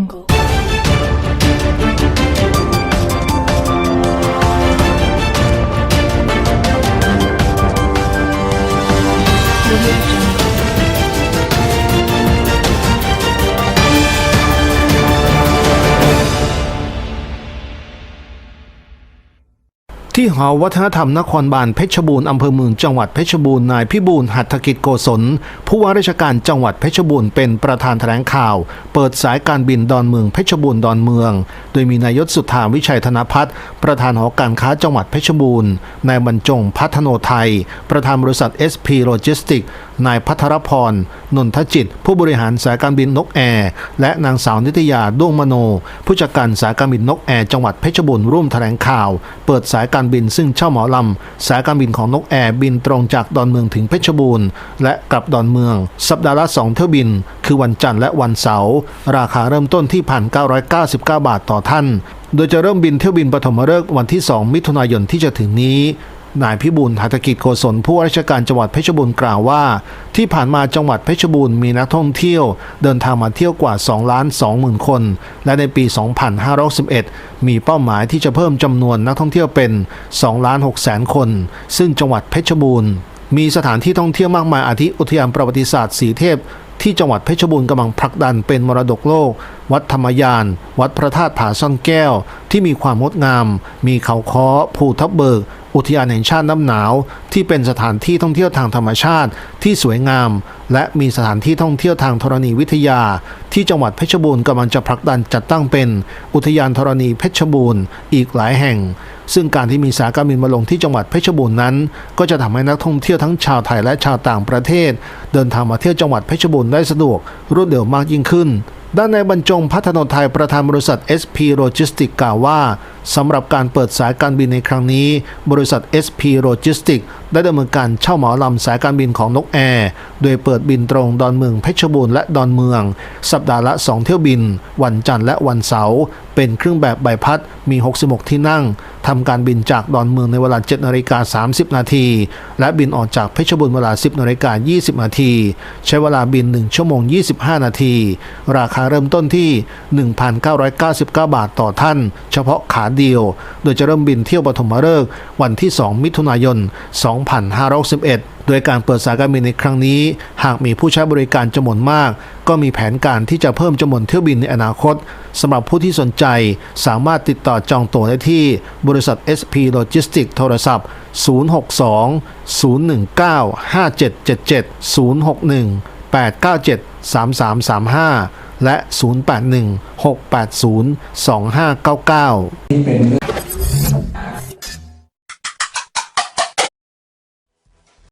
angle ที่หอวัฒนธรรมนครบาลเพชรบูรณ์อำเภอเมืองจังหวัดเพชรบูรณ์นายพิบูลหัตถกิจโกศลผู้ว่าราชการจังหวัดเพชรบูรณ์เป็นประธานแถลงข่าว เปิดสายการบินดอนเมืองเพชรบูรณ์ดอนเมือง โดยมีนายศสุธาวิชัยธนพัฒน์ประธานหอการค้าจังหวัดเพชรบูรณ์นายบรรจงพัฒโนไทย ประธานบริษัท SP Logistics นายพัทรพร นนทจิต ผู้บริหารสายการบินนกแอร์และนางสาวนิตยาด้วงมโน ผู้จัดการสายการบินนกแอร์จังหวัดเพชรบูรณ์ร่วมแถลงข่าว เปิดสายการบินซึ่งเช่าหมาลำ สายการบินของนกแอร์บินตรงจากดอนเมืองถึงเพชรบูรณ์และกลับดอนเมือง สัปดาห์ละ2เที่ยวบิน คือวันจันทร์และวันเสาร์ราคาเริ่มต้นที่1,999บาทต่อท่าน โดยจะเริ่มบินเที่ยวบินปฐมฤกษ์วันที่ 2 มิถุนายนที่จะถึงนี้ นายพิบูลหัตถกิจโกศลผู้ว่าราชการจังหวัดเพชรบูรณ์กล่าวว่า ที่ผ่านมาจังหวัดเพชรบูรณ์มีนักท่องเที่ยว เดินทางมาเที่ยวกว่า2ล้าน2หมื่นคน และในปี 2511 มีเป้าหมายที่จะเพิ่มจำนวนนักท่องเที่ยวเป็น2ล้าน6แสนคน ซึ่งจังหวัดเพชรบูรณ์ มีสถานที่ท่องเที่ยวมากมายอาทิอุทยานประวัติศาสตร์สีเทพที่จังหวัดเพชรบูรณ์กำลังผลักดันเป็นมรดกโลกวัดธรรมยาน วัดพระธาตุผาซ่อนแก้ว ที่มีความงดงาม มีเขาค้อภูทับเบิก อุทยานแห่งชาติน้ำหนาว ที่เป็นสถานที่ท่องเที่ยวทางธรรมชาติที่สวยงาม และมีสถานที่ท่องเที่ยวทางธรณีวิทยา ที่จังหวัดเพชรบูรณ์กำลังจะผลักดันจัดตั้งเป็น อุทยานธรณีเพชรบูรณ์อีกหลายแห่ง ซึ่งการที่มีสายการบินมาลงที่จังหวัดเพชรบูรณ์นั้น ก็จะทำให้นักท่องเที่ยวทั้งชาวไทยและชาวต่างประเทศ เดินทางมาเที่ยวจังหวัดเพชรบูรณ์ได้สะดวกรวดเร็วมากยิ่งขึ้น ด้านในบรรจงพัฒนไทยประธานบริษัท SP Logistics กล่าวว่าสำหรับการเปิดสายการบินในครั้งนี้ บริษัท SP Logistics ได้ดำเนินการเช่าเหมาลำสายการบินของนกแอร์โดยเปิดบินตรงดอนเมืองเพชรบูรณ์และดอนเมือง สัปดาห์ละ 2 เที่ยวบิน วันจันทร์และวันเสาร์ เป็นเครื่องแบบใบพัดมี 66 ที่นั่งทำการบินจากดอนเมืองในเวลา 7นาฬิกา30 นาทีและบินออกจากเพชรบูรณ์เวลา 10นาฬิกา20 นาทีใช้เวลาบิน 1 ชั่วโมง 25 นาที ราคาเริ่มต้นที่ 1,999 บาทต่อท่าน เฉพาะขาเดียว โดยจะเริ่มบินเที่ยวปฐมฤกษ์วันที่ 2 มิถุนายน 2561 โดยการเปิดสายการบินในครั้งนี้ หากมีผู้ใช้บริการจำนวนมาก ก็มีแผนการที่จะเพิ่มจำนวนเที่ยวบินในอนาคตสำหรับผู้ที่สนใจสามารถติดต่อจองตั๋วได้ที่บริษัท SP Logistics โทรศัพท์ 062 019 5777 061 897 3335 และ 081 680 2599